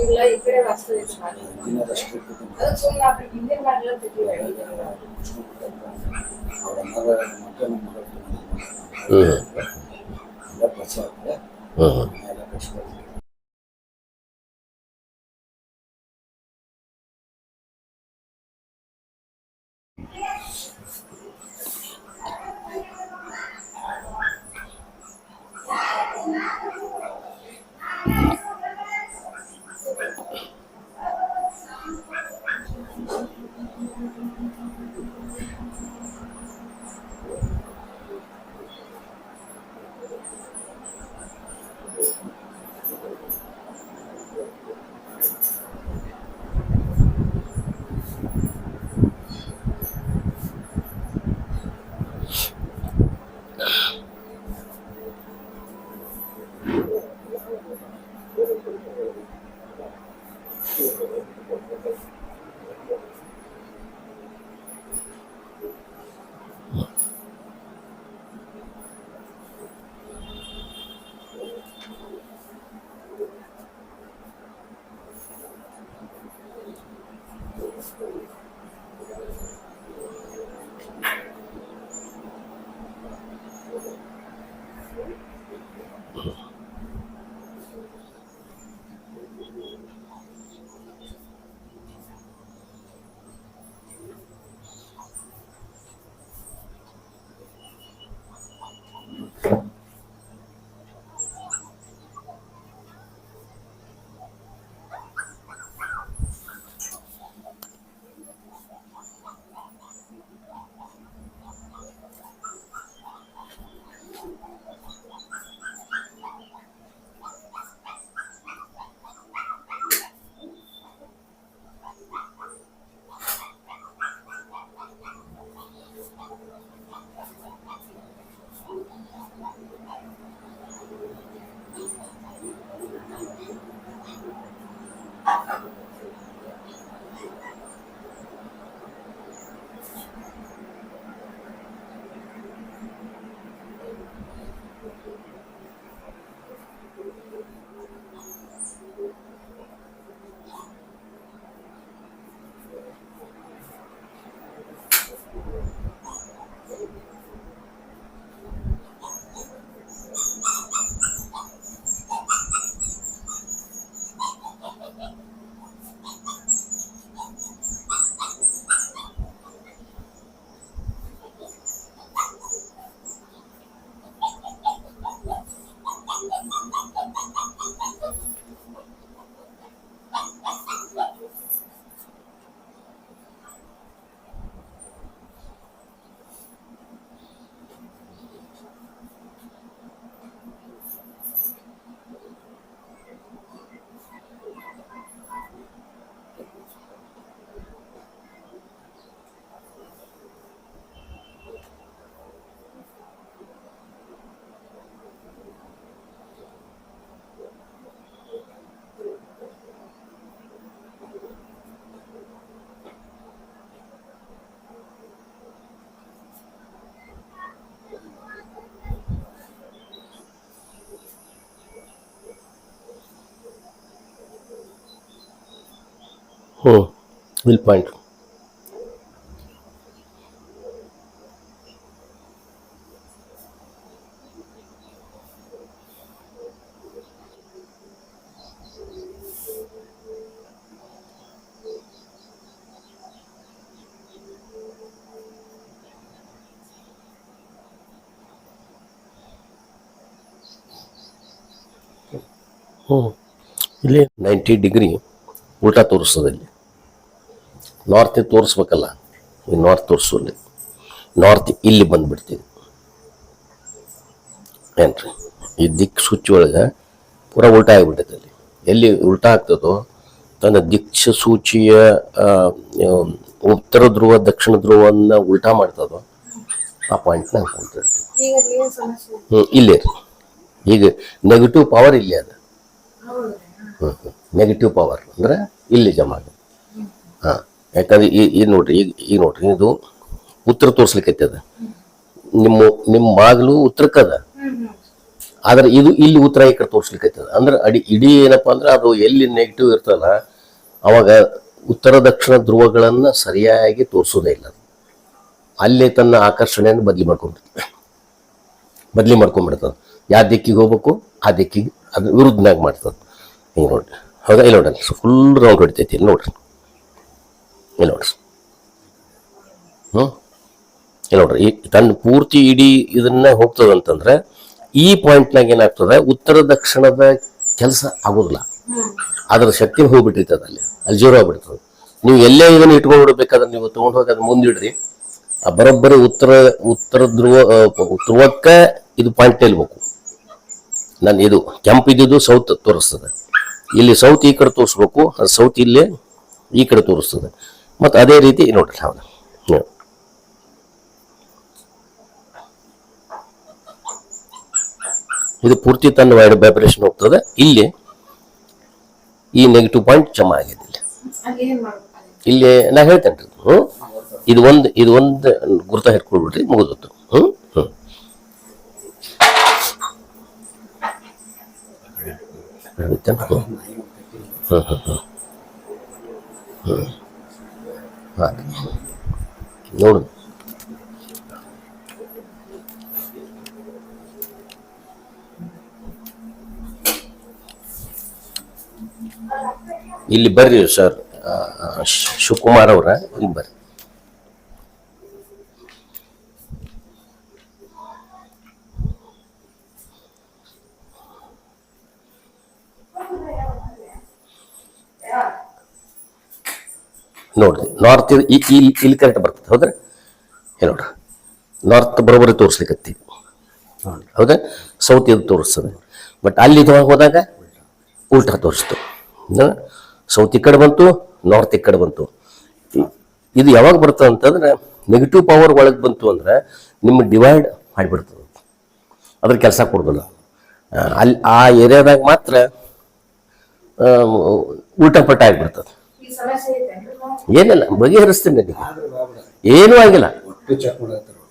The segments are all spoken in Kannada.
ಇಲ್ಲ ಈ ಕಡೆ ವಾಸ್ತು ಇದೆ ಅದಕ್ಕೆ ಸುಮ್ಮನೆ ಅವ್ರಿಗೆ ಹಿಂದಿನ ಮಾಡಲ್ಲ ತೆಗಿಲ್ಲ ಹ್ಞೂ ಹ್ಞೂ ಎಲ್ಲ ಕಟ್ಸ್ಕೊಳ್ತೀವಿ ಹ್ಞೂ ವಿಲ್ ಪಾಯಿಂಟ್ ಹ್ಞೂ ಇಲ್ಲಿ ನೈಂಟಿ ಡಿಗ್ರಿ ಉಲ್ಟಾ ತೋರಿಸೋದಲ್ಲಿ ನಾರ್ತ್ ತೋರಿಸ್ಬೇಕಲ್ಲ ಈ ನಾರ್ತ್ ತೋರಿಸೋಲ್ಲಿ ನಾರ್ತ್ ಇಲ್ಲಿ ಬಂದುಬಿಡ್ತೀವಿ. ಏನ್ರಿ? ಈ ದಿಕ್ ಸೂಚಿ ಒಳಗೆ ಪೂರ ಉಲ್ಟಾ ಆಗಿಬಿಟ್ಟೈತೆ ಅಲ್ಲಿ. ಎಲ್ಲಿ ಉಲ್ಟಾ ಆಗ್ತದೋ ತನ್ನ ದಿಕ್ಷ ಸೂಚಿಯ ಉತ್ತರ ಧ್ರುವ ದಕ್ಷಿಣ ಧ್ರುವನ್ನ ಉಲ್ಟಾ ಮಾಡ್ತದೋ ಆ ಪಾಯಿಂಟ್ನ ಏನ್ ಸಮಸ್ಯೆ? ಹ್ಞೂ ಇಲ್ಲೇ ರೀ. ಈಗ ನೆಗೆಟಿವ್ ಪವರ್ ಇಲ್ಲಿ ಅದ. ಹೌದ್ರಿ. ನೆಗೆಟಿವ್ ಪವರ್ ಅಂದ್ರೆ ಇಲ್ಲಿ ಜಮಾ ಆಗುತ್ತೆ ಹಾಂ, ಯಾಕಂದ್ರೆ ಈ ಈ ನೋಡ್ರಿ ಈಗ ಈಗ ನೋಡ್ರಿ, ಇದು ಉತ್ತರ ತೋರಿಸ್ಲಿಕ್ಕೆ ಅದ. ನಿಮ್ಮ ನಿಮ್ಮ ಬಾಗಿಲು ಉತ್ತರಕ್ಕದ ಆದ್ರೆ ಇದು ಇಲ್ಲಿ ಉತ್ತರ ಈ ಕಡೆ ತೋರಿಸ್ಲಿಕ್ಕೆ ಅಂದ್ರೆ ಅಡಿ, ಇಡೀ ಏನಪ್ಪಾ ಅಂದ್ರೆ ಅದು ಎಲ್ಲಿ ನೆಗೆಟಿವ್ ಇರ್ತಲ್ಲ ಅವಾಗ ಉತ್ತರ, ದಕ್ಷಿಣ ಧ್ರುವಗಳನ್ನು ಸರಿಯಾಗಿ ತೋರಿಸೋದೇ ಇಲ್ಲ. ಅಲ್ಲಿ ತನ್ನ ಆಕರ್ಷಣೆಯನ್ನು ಬದಲಿ ಮಾಡ್ಕೊಂಡ್ಬಿಡ್ತದೆ ಬದಲಿ ಮಾಡ್ಕೊಂಡ್ಬಿಡ್ತದೆ. ಯಾವ ದಿಕ್ಕಿಗೆ ಹೋಗ್ಬೇಕು, ಆ ದಿಕ್ಕಿಗೆ ಅದು ವಿರುದ್ಧನಾಗಿ ಮಾಡ್ತದೆ. ಹಿಂಗೆ ನೋಡ್ರಿ. ಹೌದಾ? ಇಲ್ಲ ನೋಡ್ರಿ ಫುಲ್ ರೌಂಡ್ ಹೊಡಿತೈತಿ, ಇಲ್ಲಿ ನೋಡ್ರಿ. ಇಲ್ಲಿ ನೋಡ್ರಿ. ಹ್ಞೂ ಇಲ್ಲಿ ನೋಡ್ರಿ, ಈ ತನ್ನ ಪೂರ್ತಿ ಇಡೀ ಇದನ್ನ ಹೋಗ್ತದೆ ಅಂತಂದ್ರೆ, ಈ ಪಾಯಿಂಟ್ನಾಗ ಏನಾಗ್ತದೆ, ಉತ್ತರ ದಕ್ಷಿಣದ ಕೆಲಸ ಆಗೋದಿಲ್ಲ. ಅದರ ಶಕ್ತಿ ಹೋಗ್ಬಿಟ್ಟಿರ್ತದೆ ಅಲ್ಲಿ ಅಲ್ಲಿ ಜೋರು ಆಗ್ಬಿಡ್ತದೆ. ನೀವು ಎಲ್ಲೇ ಇದನ್ನು ಇಟ್ಕೊಂಡು ಬಿಡ್ಬೇಕಾದ್ರೆ ನೀವು ತೊಗೊಂಡು ಹೋಗಿ ಅದು ಮುಂದಿಡ್ರಿ ಆ ಬರೋಬ್ಬರಿ ಉತ್ತರ ಉತ್ತರ ಧ್ರುವ ಧ್ರುವಕ್ಕೆ ಇದು ಪಾಯಿಂಟ್ ನಿಲ್ಬೇಕು ನಾನು ಇದು ಕೆಂಪು ಇದ್ದಿದ್ದು ಸೌತ್ ತೋರಿಸ್ತದೆ. ಇಲ್ಲಿ ಸೌತ್ ಈ ಕಡೆ ತೋರಿಸ್ಬೇಕು, ಅದು ಸೌತ್ ಇಲ್ಲೇ ಈ ಕಡೆ ತೋರಿಸ್ತದೆ. ಮತ್ತು ಅದೇ ರೀತಿ ನೋಡ್ರಿ ಹೌದು ಇದು ಪೂರ್ತಿ ತನ್ನ ವೈಡ್ ವೈಬ್ರೇಷನ್ ಹೋಗ್ತದೆ. ಇಲ್ಲಿ ಈ ನೆಗೆಟಿವ್ ಪಾಯಿಂಟ್ ಜಮಾ ಆಗಿದೆ ಇಲ್ಲಿ. ಇಲ್ಲಿ ನಾ ಹೇಳ್ತೇನೆ. ರೀ ಹ್ಞೂ ಇದು ಒಂದು ಇದು ಒಂದು ಗುರುತ ಹಿಡ್ಕೊಳ್ಬಿಡ್ರಿ ಮುಗಿದೋತು ಹ್ಞೂ ಹ್ಞೂ ಹಿಡಿತೇನೆ? ಹ್ಞೂ ಹ್ಞೂ ಹ್ಞೂ ಹ್ಞೂ ನೋಡು ಇಲ್ಲಿ ಬರ್ರಿ ಸರ್ ಶಿವಕುಮಾರ್ ಅವರ ಇಲ್ಲಿ ಬರ್ರಿ ನೋಡ್ರಿ ನಾರ್ತ್ ಇಲ್ಲಿ ಇಲ್ಲಿ ಕರೆಕ್ಟ್ ಬರ್ತದೆ, ಹೌದ್ರಿ? ನೋಡ್ರಿ ನಾರ್ತ್ ಬರೋಬ್ಬರಿ ತೋರಿಸ್ಲಿಕ್ಕತ್ತಿ ಹೌದಾ? ಸೌತ್ ಇದು ತೋರಿಸ್ತದೆ. ಬಟ್ ಅಲ್ಲಿ ಇದು ಹೋದಾಗ ಉಲ್ಟಾ ತೋರಿಸ್ತು. ಸೌತ್ ಈ ಕಡೆ ಬಂತು ನಾರ್ತ್ ಈ ಕಡೆ ಬಂತು. ಇದು ಯಾವಾಗ ಬರ್ತದೆ ಅಂತಂದ್ರೆ ನೆಗೆಟಿವ್ ಪವರ್ ಒಳಗೆ ಬಂತು ಅಂದ್ರೆ ನಿಮ್ಮ ಡಿವೈಡ್ ಮಾಡಿಬಿಡ್ತದೆ. ಅದ್ರ ಕೆಲಸ ಕೊಡೋದಿಲ್ಲ. ಅಲ್ಲಿ ಆ ಏರಿಯಾದಾಗ ಮಾತ್ರ ಉಲ್ಟಾ ಪಟ್ಟ ಆಗಿಬಿಡ್ತದೆ ಈ ಸಮಸ್ಯೆ ಐತೇನ್ರಿ ನಾವು? ಏನಿಲ್ಲ, ಬಗೆಹರಿಸ್ತೀನಿ ಏನೂ ಆಗಿಲ್ಲ.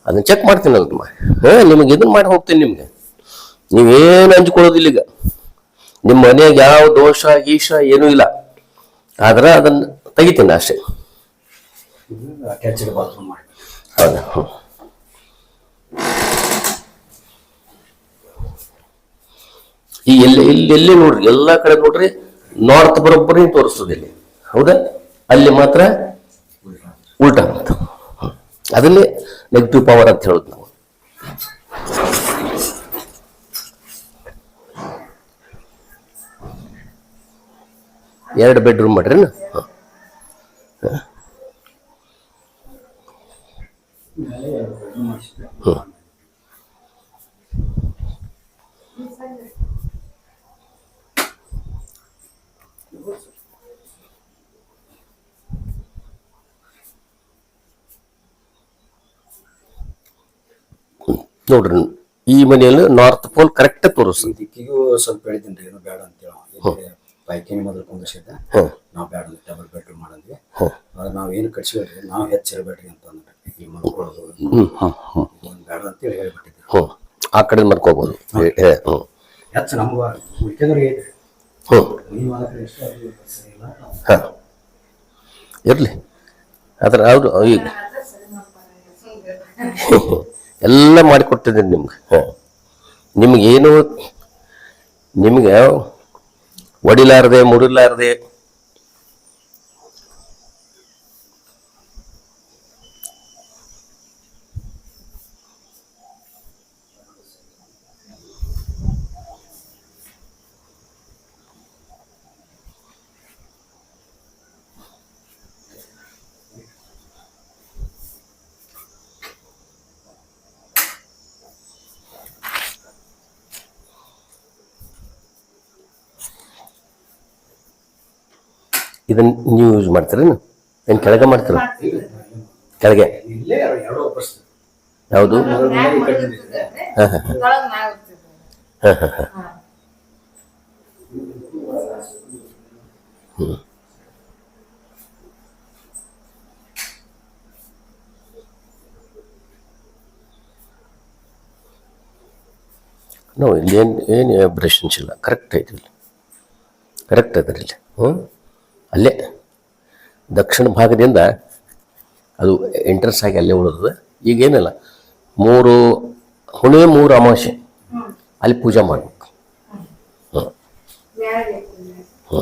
ಅದನ್ನ ಚೆಕ್ ಮಾಡ್ತೀನಿ ಅಲ್ಮ ಹಾಂ, ನಿಮಗೆ ಇದನ್ನ ಮಾಡಿ ಹೋಗ್ತೀನಿ ನಿಮಗೆ. ನೀವೇನು ಹಂಚ್ಕೊಳ್ಳೋದಿಲ್ಲ ಈಗ. ನಿಮ್ಮ ಮನೆಯಾಗ ಯಾವ ದೋಷ ಈಶ ಏನೂ ಇಲ್ಲ. ಆದ್ರೆ ಅದನ್ನ ತೆಗಿತೀನಿ ಅಷ್ಟೇ. ಹೌದಾ? ಈ ಎಲ್ಲಿ, ಇಲ್ಲಿ, ಎಲ್ಲಿ ನೋಡ್ರಿ? ಎಲ್ಲ ಕಡೆ ನೋಡ್ರಿ ನಾರ್ತ್ ಬರೋಬ್ಬರಿ ತೋರಿಸ್ತದೆ ಇಲ್ಲಿ. ಹೌದಾ? ಅಲ್ಲಿ ಮಾತ್ರ ಉಲ್ಟಾ ಅಂತ. ಅದನ್ನೇ ನೆಗೆಟಿವ್ ಪವರ್ ಅಂತ ಹೇಳೋದು ನಾವು. ಎರಡು ಬೆಡ್ರೂಮ್ ಮಾಡ್ರಿ ಮೇಲೆ ನೋಡ್ರಿ ಈ ಮನೆಯಲ್ಲಿ ನಾರ್ತ್ ಪೋಲ್ ಕರೆಕ್ಟ್ ತೋರಿಸ್ತದೆ ದಿಕ್ಕಿಗೂ ಸ್ವಲ್ಪ ಹೇಳಿದ್ದೀನಿ ಏನು ಬೇಡ ಅಂತೇಳಿ ಪೈಕಿನ ಮೊದಲು ಕುಂದಿಸಿದ್ದ. ನಾವು ಬೇಡ ಡಬಲ್ ಬೆಡ್ರೂಮ್ ಮಾಡಿದ್ವಿ. ಆದ್ರೆ ನಾವು ಏನು ಕಟ್ಸಿಬೇಡ್ರಿ ನಾವು ಹೆಚ್ಚಿರಬೇಡ್ರಿ ಅಂತ ಅಂದ್ರೆ ಇಲ್ಲಿ ಮಲ್ಕೊಳ್ಳೋದು. ಒಂದು ಬೇಡ ಅಂತೇಳಿ ಹೇಳ್ಬಿಟ್ಟಿದ್ವಿ ಹ್ಞೂ ಆ ಕಡೆ ಮರ್ಕೋಬೋದು ಹ್ಞೂ ಹೆಚ್ಚು ನಮ್ಗೆ ಉಳ್ಕೆದವ್ರಿಗೆ ಹ್ಞೂ ನೀವು ಅದಕ್ಕೆ ಅದು ಇಲ್ಲ. ಹಾಂ. ಇರಲಿ. ಆದ್ರೆ ಅವರು ಈಗ ಎಲ್ಲ ಮಾಡಿಕೊಟ್ಟಿದ್ದೀನಿ ನಿಮ್ಗೆ. ಹಾಂ. ನಿಮಗೇನು ನಿಮಗೆ ಒಡಿಲಾರದೆ ಮುಡಿಲಾರದೆ ಇದನ್ನ ನೀವು ಯೂಸ್ ಮಾಡ್ತೀರೇನು ಏನು? ಕೆಳಗೆ ಮಾಡ್ತೀರ? ಕೆಳಗೆ. ಯಾವುದು ಹಾಂ ಹಾಂ ಹಾಂ. ಹಾಂ ಹ್ಞೂ ನಾವು ಇಲ್ಲಿ ಏನು ಏನು ಅಬ್ರೇಷನ್ಸ್ ಇಲ್ಲ ಕರೆಕ್ಟ್ ಐತಿ ಇಲ್ಲಿ. ಕರೆಕ್ಟ್ ಅದ್ರಲ್ಲಿ ಹ್ಞೂ ಅಲ್ಲೇ ದಕ್ಷಿಣ ಭಾಗದಿಂದ ಅದು ಎಂಟ್ರೆನ್ಸ್ ಆಗಿ ಅಲ್ಲೇ ಉಳಿದದ ಈಗ ಏನಿಲ್ಲ ಮೂರು ಹುಣೆ ಮೂರು ಅಮಾವಾಸ್ಯೆ. ಅಲ್ಲಿ ಪೂಜೆ ಮಾಡ್ಬೇಕು. ಹ್ಞೂ ಹ್ಞೂ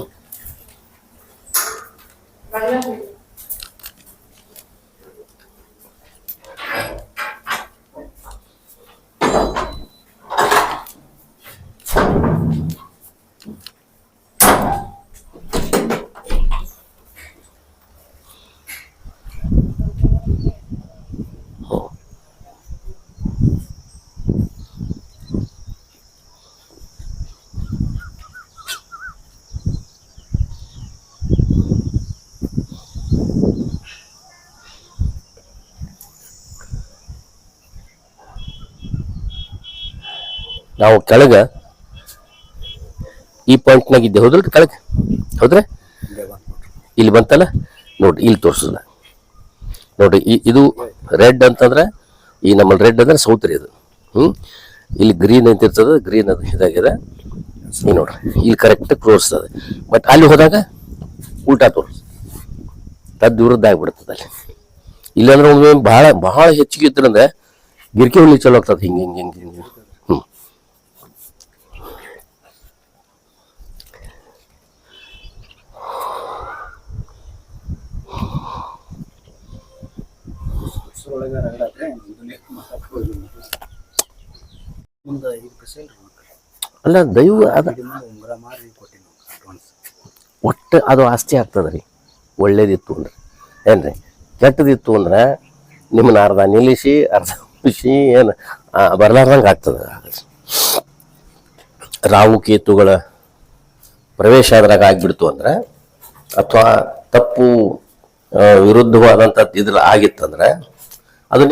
ನಾವು ಕೆಳಗೆ ಈ ಪಾಯಿಂಟ್ನಾಗ ಇದ್ದೆ. ಹೌದಲ್ರಿ ಕೆಳಗೆ? ಹೌದ್ರಿ? ಇಲ್ಲಿ ಬಂತಲ್ಲ? ನೋಡ್ರಿ, ಇಲ್ಲಿ ತೋರಿಸಲ್ಲ ನೋಡ್ರಿ ಇದು ರೆಡ್ ಅಂತಂದ್ರೆ ಈ ನಮ್ಮಲ್ಲಿ ರೆಡ್ ಅಂದ್ರೆ ಸೌತ್ ರೀ ಇದು ಹ್ಞೂ ಇಲ್ಲಿ ಗ್ರೀನ್ ಅಂತ ಇರ್ತದೆ ಗ್ರೀನ್ ಅದು ಇದಾಗಿದೆ ಈ ನೋಡ್ರಿ, ಇಲ್ಲಿ ಕರೆಕ್ಟ್ ತೋರಿಸ್ತದೆ. ಬಟ್ ಅಲ್ಲಿ ಹೋದಾಗ ಉಲ್ಟಾ ತೋರಿಸ್. ತದ್ ವಿರುದ್ಧ ಆಗ್ಬಿಡ್ತದೆ ಅಲ್ಲಿ. ಇಲ್ಲಾಂದ್ರೆ ಒಮ್ಮೆ ಭಾಳ ಭಾಳ ಹೆಚ್ಚಿಗೆ ಇದ್ರಂದ್ರೆ ಗಿರ್ಕಿ ಹುಲಿ ಚಲೋ ಆಗ್ತದೆ. ಹಿಂಗೆ ಹಿಂಗೆ ಹಿಂಗೆ ಹಿಂಗೆ. ರಗಡಾದ್ರೆ ಇದನ್ನೇ ಮುಂದೆ ಐದು ಅಲ್ಲ ದೈವ ಅದು ಇದು ಮುಂದೆ ಉಂಗುರ ಮಾರಿ ಕೊಟ್ಟಿನಿ ಅಡ್ವಾನ್ಸ್ ಒಟ್ಟು ಅದು ಆಸ್ತಿ ಆಗ್ತದೆ ರೀ. ಒಳ್ಳೇದಿತ್ತು ಅಂದ್ರೆ. ಏನ್ರಿ? ಕೆಟ್ಟದಿತ್ತು ಅಂದ್ರೆ ನಿಮ್ಮನ್ನ ಅರ್ಧ ನಿಲ್ಲಿಸಿ ಅರ್ಧ ಉಳಿಸಿ ಏನು ಬರ್ಲಾರ್ದಂಗೆ ಆಗ್ತದೆ. ರಾವು ಕೇತುಗಳ ಪ್ರವೇಶ ಅದ್ರಾಗ ಆಗಿಬಿಡ್ತು ಅಂದ್ರೆ ಅಥವಾ ತಪ್ಪು ವಿರುದ್ಧವಾದಂಥದ್ದು ಇದ್ರ ಆಗಿತ್ತಂದ್ರೆ ಅದು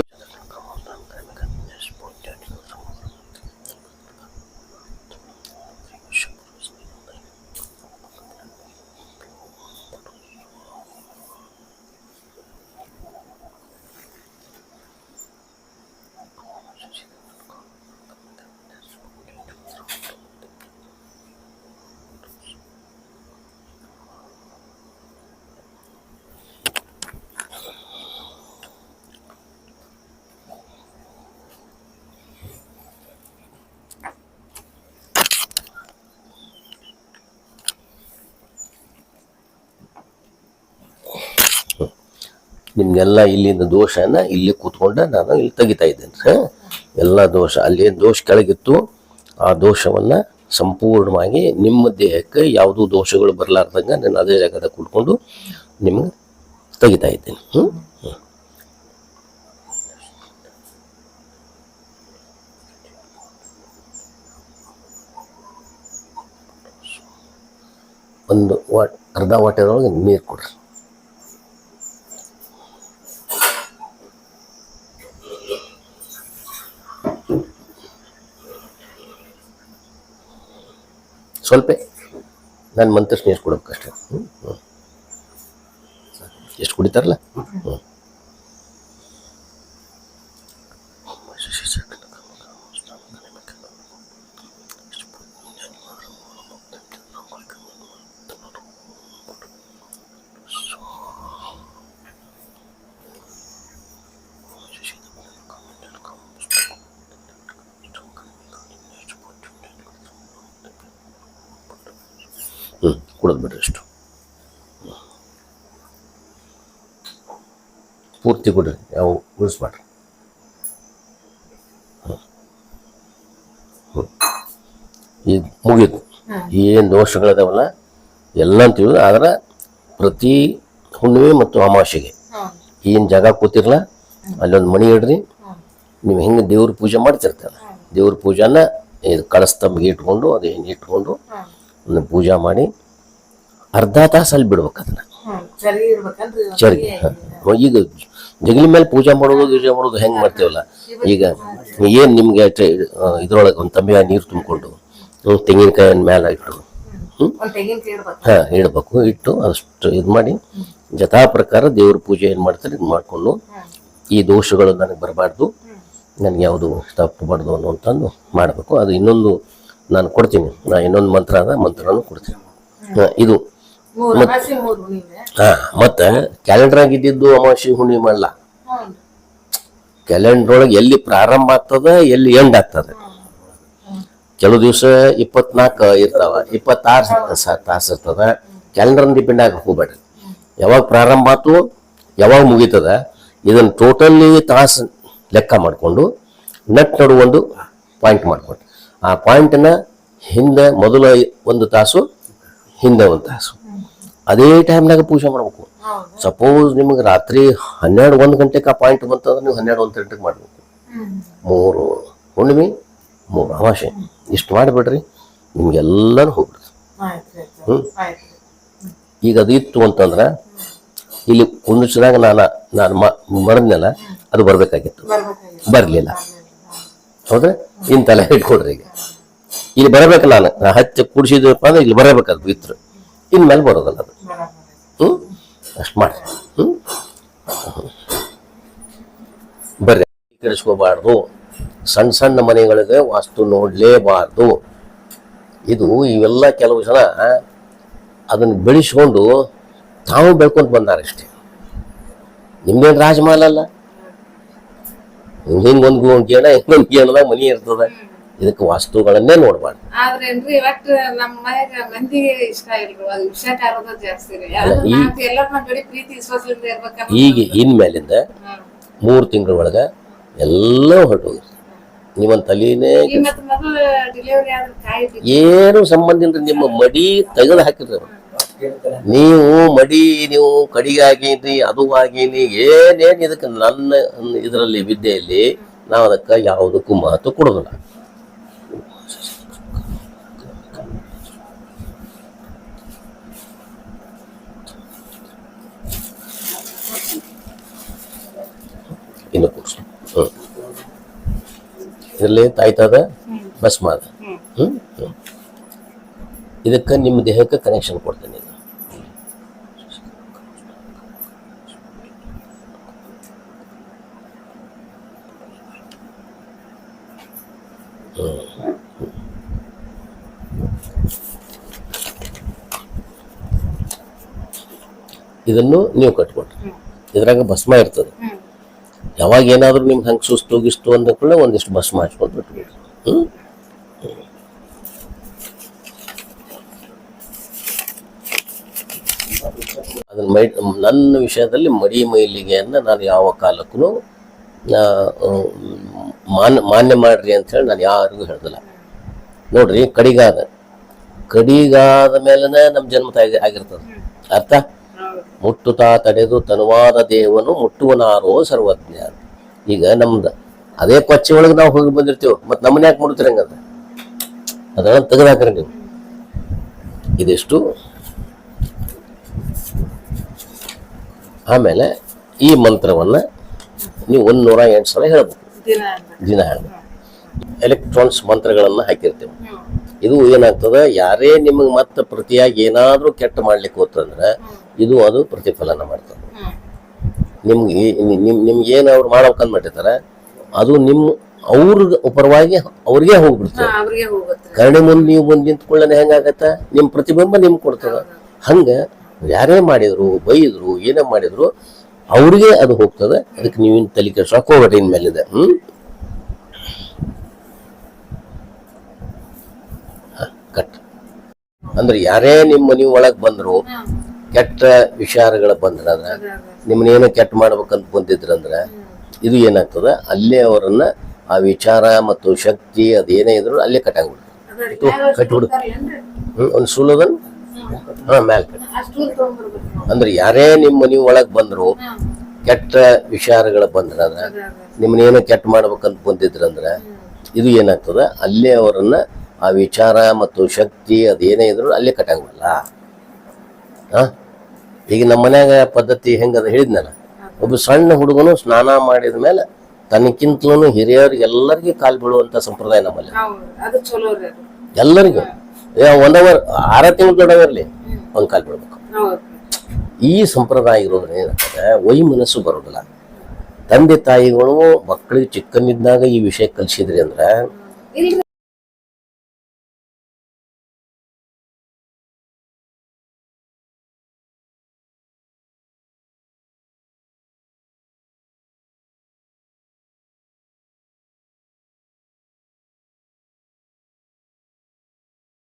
ನಿಮ್ಗೆಲ್ಲ ಇಲ್ಲಿಂದ ದೋಷನ ಇಲ್ಲಿ ಕೂತ್ಕೊಂಡ ನಾನು ಇಲ್ಲಿ ತೆಗಿತಾ ಇದ್ದೇನೆ ಸರ್. ಎಲ್ಲ ದೋಷ, ಅಲ್ಲಿ ಏನ್ ದೋಷ ಕೆಳಗಿತ್ತು. ಆ ದೋಷವನ್ನ ಸಂಪೂರ್ಣವಾಗಿ ನಿಮ್ಮ ದೇಹಕ್ಕೆ ಯಾವುದೂ ದೋಷಗಳು ಬರಲಾರ್ದಂಗೆ ನಾನು ಅದೇ ಜಾಗದಾಗ ಕೂತ್ಕೊಂಡು ನಿಮ್ಗೆ ತೆಗಿತಾ ಇದ್ದೇನೆ. ಒಂದು ವಾಟ್, ಅರ್ಧ ವಾಟೆದೊಳಗೆ ನೀರು ಕೊಡ್ರಿ. ಸ್ವಲ್ಪ ನಾನು ಮಂತ್ರಸ್ ನೀರು ಹ್ಞೂ ಹ್ಞೂ ಎಷ್ಟು ಕುಡಿತಾರಲ್ಲ? ಹ್ಞೂ ಹ್ಞೂ ಕುಡಿದು ಬಿಡ್ರಿ ಅಷ್ಟು. ಪೂರ್ತಿ ಕೊಡ್ರಿ ಯಾವ ಉಳಿಸ್ಬೇಡ್ರಿ. ಈಗ ಮುಗೀತು. ಏನು ದೋಷಗಳಿದಾವಲ್ಲ ಎಲ್ಲ ತಿಳಿದು ಆದ್ರೆ ಪ್ರತಿ ಹುಣ್ಣಿಮೆ ಮತ್ತು ಅಮಾವಾಸ್ಯೆಗೆ. ಏನು ಜಾಗ ಕೂತಿರಲ್ಲ ಅಲ್ಲೊಂದು ಮಣಿ ಇಡ್ರಿ. ನೀವು ಹೆಂಗೆ ದೇವ್ರ ಪೂಜೆ ಮಾಡ್ತಿರ್ತಾರೆ ದೇವ್ರ ಪೂಜಾನ ಇದು ಕಳಸ್ತಂಬಿಗೆ ಇಟ್ಕೊಂಡು ಅದೇನು ಇಟ್ಕೊಂಡು ಪೂಜೆ ಮಾಡಿ ಅರ್ಧ ತಾಸು ಅಲ್ಲಿ ಬಿಡ್ಬೇಕು ಅದನ್ನ. ಚರ್ಗಿ ಈಗ ಜಗಲಿ ಮೇಲೆ ಪೂಜೆ ಮಾಡೋದು ಗೀಜೆ ಮಾಡೋದು ಹೆಂಗ್ ಮಾಡ್ತೇವಲ್ಲ? ಈಗ ಏನ್ ನಿಮ್ಗೆ ಇದ್ರೊಳಗೆ ಒಂದು ತಂಬಿಯ ನೀರು ತುಂಬಿಕೊಂಡು ತೆಂಗಿನಕಾಯಿನ ಮೇಲೆ ಇಟ್ಟು ತೆಂಗಿನಕಾಯಿ ಹಾ ಇಡ್ಬೇಕು ಇಟ್ಟು ಅಷ್ಟು ಇದು ಮಾಡಿ ಜಥಾ ಪ್ರಕಾರ ದೇವ್ರ ಪೂಜೆ ಏನ್ ಮಾಡ್ತಾರೆ ಇದು ಮಾಡ್ಕೊಂಡು ಈ ದೋಷಗಳು ನನಗೆ ಬರಬಾರ್ದು ನನಗೆ ಯಾವುದು ಬಾರ್ದು ಅನ್ನುವಂಥದ್ದು ಮಾಡಬೇಕು. ಅದು ಇನ್ನೊಂದು ನಾನು ಕೊಡ್ತೀನಿ ನಾ ಇನ್ನೊಂದು ಮಂತ್ರ ಅದ ಮಂತ್ರನೂ ಕೊಡ್ತೀನಿ. ಹಾ, ಇದು. ಕ್ಯಾಲೆಂಡರ್ ಹಾಂ ಮತ್ತು ಕ್ಯಾಲೆಂಡ್ರಾಗ ಇದ್ದಿದ್ದು ಅಮಾವಾಸ್ಯೆ ಹುಣ್ಣಿಮೆ ಅಲ್ಲ. ಕ್ಯಾಲೆಂಡರ್ ಒಳಗೆ ಎಲ್ಲಿ ಪ್ರಾರಂಭ ಆಗ್ತದ ಎಲ್ಲಿ ಎಂಡ್ ಆಗ್ತದ? ಕೆಲವು ದಿವಸ ಇಪ್ಪತ್ನಾಲ್ಕು ಇರ್ತಾವ ಇಪ್ಪತ್ತಾರು ತಾಸು ಇರ್ತದ. ಕ್ಯಾಲೆಂಡರ್ ಡಿಪೆಂಡ್ ಆಗಿ ಹೋಗ್ಬೇಡ್ರಿ. ಯಾವಾಗ ಪ್ರಾರಂಭ ಆತು ಯಾವಾಗ ಮುಗೀತದ ಇದನ್ನ ಟೋಟಲಿ ತಾಸು ಲೆಕ್ಕ ಮಾಡಿಕೊಂಡು ನೆಟ್ ನಡು ಒಂದು ಪಾಯಿಂಟ್ ಮಾಡ್ಕೊಂಡು ಆ ಪಾಯಿಂಟನ್ನ ಹಿಂದೆ ಮೊದಲ ಒಂದು ತಾಸು ಹಿಂದೆ ಒಂದು ತಾಸು. ಅದೇ ಟೈಮ್ನಾಗ ಪೂಜೆ ಮಾಡ್ಬೇಕು. ಸಪೋಸ್ ನಿಮಗೆ ರಾತ್ರಿ ಹನ್ನೆರಡು ಒಂದು ಗಂಟೆಗೆ ಆ ಪಾಯಿಂಟ್ ಬಂತಂದ್ರೆ ನೀವು ಹನ್ನೆರಡು ಒಂದು ಗಂಟೆಗೆ ಮಾಡಬೇಕು. ಮೂರು, ಹುಣ್ಣಿಮೆ, ಮೂರು ಅಮಾವಾಸ್ಯೆ. ಇಷ್ಟು ಮಾಡಿಬಿಡ್ರಿ ನಿಮ್ಗೆಲ್ಲನೂ ಹೋಗ್ಬಿಡ್ರಿ ಹ್ಞೂ ಈಗ ಅದು ಇತ್ತು ಅಂತಂದ್ರೆ, ಇಲ್ಲಿ ಕುಣಿಸಿದಾಗ ನಾನು ನಾನು ಮರದ್ನೆಲ್ಲ, ಅದು ಬರಬೇಕಾಗಿತ್ತು. ಬರಲಿಲ್ಲ. ಹೌದ್ರೆ? ತಲೆ ಇಟ್ಕೊಡ್ರಿ ಈಗ. ಇಲ್ಲಿ ಬರಬೇಕು ನಾನು. ಹಚ್ಚಿ ಕುಡಿಸಿದ್ವಪ್ಪ ಅಂದ್ರೆ ಇಲ್ಲಿ ಬರಬೇಕಾದ್ರು ಇತ್ತು ಇನ್ಮೇಲೆ ಬರೋದಲ್ಲ ಅದು. ಹ್ಞೂ ಅಷ್ಟು ಮಾಡಿ. ಹ್ಞೂ ಬರ್ರಿ. ಸಣ್ಣ ಸಣ್ಣ ಮನೆಗಳಿಗೆ ವಾಸ್ತು ನೋಡಲೇಬಾರ್ದು. ಇದು ಇವೆಲ್ಲ ಕೆಲವು ಜನ ಅದನ್ನು ಬೆಳೆಸ್ಕೊಂಡು ತಾವು ಬೆಳ್ಕೊಂತ ಬಂದಾರಷ್ಟೇ. ನಿಮ್ದೇನು ರಾಜಮಹಲ್ ಅಲ್ಲ? ಹಿಂಗೆ ಒಂದು ಗೇಣ ಇನ್ನೊಂದು ಗೇಣದಾಗ ಮನಿ ಇರ್ತದ. ಇದಕ್ಕೆ ವಸ್ತುಗಳನ್ನೇ ನೋಡಬಾರ್ದು. ಇವತ್ತು ನಮ್ಮ ಮನ್ಯಾಗ ಮಂದಿಗೆ ಇಷ್ಟ ಇಲ್ರಿ ಅದು ವಿಷಯ ಜಾಸ್ತಿ ರೀ. ಈ- ಎಲ್ಲರ ನಮ್ಮ ಪ್ರೀತಿ ವಿಶ್ವಾಸದಿಂದ ಇರ್ಬೇಕಂತ ಈಗ ಇನ್ಮೇಲಿಂದ ಮೂರು ತಿಂಗಳ ಒಳಗೆ ಎಲ್ಲ ಹೊರಟು ನಿಮ್ಮ ತಲೆನೇ ಮತ್ತ ಡೆಲಿವರಿ ಆದ್ರೆ ಏನು ಸಂಬಂಧ ಇಲ್ರಿ ನಿಮ್ಮ ಮಡಿ ತೆಗೆದು ಹಾಕಿದ್ರಿ ಅವ್ರು. ನೀವು ಮಡಿ ನೀವು ಕಡಿಗೆ ಆಗೀನಿ ಅದು ಆಗೀನಿ ಏನೇನು ಇದಕ್ಕೆ ನನ್ನ ಇದರಲ್ಲಿ ವಿದ್ಯೆಯಲ್ಲಿ ನಾವು ಅದಕ್ಕೆ ಯಾವುದಕ್ಕೂ ಮಹತ್ವ ಕೊಡೋದಿಲ್ಲ. ಇದರಲ್ಲಿ ತಾಯ್ತದ ಭಸ್ಮ ಅದ ಇದಕ್ಕೆ ನಿಮ್ಮ ದೇಹಕ್ಕೆ ಕನೆಕ್ಷನ್ ಕೊಡ್ತೇನೆ ಇದು ಇದನ್ನು ನೀವು ಕಟ್ಕೊಟ್ರಿ ಇದ್ರಾಗ ಭಸ್ಮ ಇರ್ತದೆ. ಯಾವಾಗ ಏನಾದರೂ ನಿಮ್ಗೆ ಹಂಗೆ ಸುಸ್ತು ಗಿಸ್ತು ಅಂದ ಕೂಡ ಒಂದಿಷ್ಟು ಬಸ್ ಮಾಡಿಸ್ಕೊಂಡು ಬಿಟ್ಬಿಡಿ. ಹ್ಞೂ ಅದನ್ನ ಮೈ, ನನ್ನ ವಿಷಯದಲ್ಲಿ ಮಡಿ ಮೈಲಿಗೆಯನ್ನು ನಾನು ಯಾವ ಕಾಲಕ್ಕೂ ಮಾನ್ಯ ಮಾನ್ಯ ಮಾಡ್ರಿ ಅಂತ ಹೇಳಿ ನಾನು ಯಾರಿಗೂ ಹೇಳ್ದಲ್ಲ. ನೋಡ್ರಿ, ಕಡಿಗಾದ. ಕಡಿಗಾದ ಮೇಲನೆ ನಮ್ಮ ಜನ್ಮ ತಾಯಿ ಆಗಿರ್ತದೆ. ಅರ್ಥ? ಮುಟ್ಟುತ್ತಾ ತಡೆದು ತನುವಾದ ದೇವನು ಮುಟ್ಟುವನಾರೋ ಸರ್ವಜ್ಞ ಈಗ ನಮ್ದು ಅದೇ ಕೊಚ್ಚೆ ಒಳಗೆ ನಾವು ಹೋಗಿ ಬಂದಿರ್ತೀವಿ. ಮತ್ತೆ ನಮ್ಮನ್ನ ಯಾಕೆ ಮುಡ್ತೀರಿ ಅದನ್ನು ಅದನ್ನ ತೆಗೆದಾಕ್ರಿ ನೀವು. ಇದಿಷ್ಟು. ಆಮೇಲೆ ಈ ಮಂತ್ರವನ್ನು ನೀವು ಒಂದು ನೂರ ಎಂಟು ಸಲ ಹೇಳ್ಬೇಕು. ದಿನ ಎಲೆಕ್ಟ್ರಾನ್ಸ್ ಮಂತ್ರಗಳನ್ನು ಹಾಕಿರ್ತೀವಿ. ಇದು ಏನಾಗ್ತದೆ ಯಾರೇ ನಿಮಗೆ ಮತ್ತೆ ಪ್ರತಿಯಾಗಿ ಏನಾದರೂ ಕೆಟ್ಟ ಮಾಡ್ಲಿಕ್ಕೆ ಹೋತಂದ್ರೆ ಇದು ಅದು ಪ್ರತಿಫಲನ ಮಾಡ್ತದೆ. ನಿಮ್ಗೆ ನಿಮ್ ನಿಮ್ಗೆ ಏನು ಅವ್ರು ಮಾಡ್ಬೇಕಂತ ಮಾಡಿರ್ತಾರೆ ಅದು ನಿಮ್ಮ ಅವ್ರಿಗೆ ಪರವಾಗಿ ಅವ್ರಿಗೆ ಹೋಗ್ಬಿಡ್ತದೆ. ಕರ್ಣಿ ಮುಂದೆ ನೀವು ಬಂದು ನಿಂತ್ಕೊಳ್ಳೋಣ ಹೆಂಗಾಗತ್ತೆ? ನಿಮ್ಮ ಪ್ರತಿಬಿಂಬ ನಿಮ್ಗೆ ಕೊಡ್ತದ. ಹಂಗೆ ಯಾರೇ ಮಾಡಿದ್ರು ಬೈದ್ರು ಏನೇ ಮಾಡಿದ್ರು ಅವ್ರಿಗೆ ಅದು ಹೋಗ್ತದೆ. ಅದಕ್ಕೆ ನೀವು ತಲೆ ಕೆಡ್ಸೋಕೆ ಹೋಗ್ಬೇಡಿ ಇನ್ಮೇಲಿದೆ. ಹ್ಮ್ ಹ, ಕಟ್ ಅಂದ್ರೆ ಯಾರೇ ನಿಮ್ಮ ಮನೆ ಒಳಗೆ ಬಂದ್ರು ಕೆಟ್ಟ ವಿಚಾರಗಳ ಬಂದ್ರಂದ್ರ ನಿಮ್ಮನ್ನೇನೋ ಕೆಟ್ಟ ಮಾಡ್ಬೇಕಂತ ಬಂದಿದ್ರಂದ್ರೆ ಇದು ಏನಾಗ್ತದ? ಅಲ್ಲೇ ಅವರನ್ನ ಆ ವಿಚಾರ ಮತ್ತು ಶಕ್ತಿ ಅದೇನೇ ಇದ್ರು ಅಲ್ಲೇ ರೀ. ಕಟ್ಬಿಡು. ಒಂದು ಸುಲದನ್ ಹಾ ಮ್ಯಾಲ್ ಕಟ್. ಅಂದ್ರೆ ಯಾರೇ ನಿಮ್ಮ ಮನೆ ಒಳಗೆ ಬಂದ್ರು ಕೆಟ್ಟ ವಿಚಾರಗಳ ಬಂದ್ರಂದ್ರ ನಿಮ್ಮನ್ನೇನೋ ಕೆಟ್ಟ ಮಾಡ್ಬೇಕಂತ ಬಂದಿದ್ರಂದ್ರೆ ಇದು ಏನಾಗ್ತದ? ಅಲ್ಲೇ ಅವರನ್ನ ಆ ವಿಚಾರ ಮತ್ತು ಶಕ್ತಿ ಅದೇನೇ ಇದ್ರು ಅಲ್ಲೇ ಕಟ್ಟಂಗಲ್ಲ ಹಾಂ ಈಗ ನಮ್ಮ ಮನ್ಯಾಗ ಪದ್ಧತಿ ಹೆಂಗದ ಹೇಳಿದ್ನಲ್ಲ ಒಬ್ಬ ಸಣ್ಣ ಹುಡುಗನು ಸ್ನಾನ ಮಾಡಿದ ಮೇಲೆ ತನಕ್ಕಿಂತಲೂ ಹಿರಿಯರಿಗೆ ಎಲ್ಲರಿಗೂ ಕಾಲು ಬೀಳುವಂತ ಸಂಪ್ರದಾಯ ನಮ್ಮಲ್ಲಿ. ಎಲ್ಲರಿಗೂ. ಒಂದ್ ಅವರ್ ಆರ ತಿಂಗಳು ದೊಡ್ಡವರ್ಲಿ ಒಂದ್ ಕಾಲು ಬೀಳ್ಬೇಕು. ಈ ಸಂಪ್ರದಾಯ ಇರೋದ್ರೆ ಏನಾಗ್ತದೆ ವೈ ಮನಸ್ಸು ಬರೋದಿಲ್ಲ. ತಂದೆ ತಾಯಿಗಳು ಮಕ್ಕಳಿಗೆ ಚಿಕ್ಕನಿದ್ದಾಗ ಈ ವಿಷಯ ಕಲಿಸಿದ್ರಿ ಅಂದ್ರೆ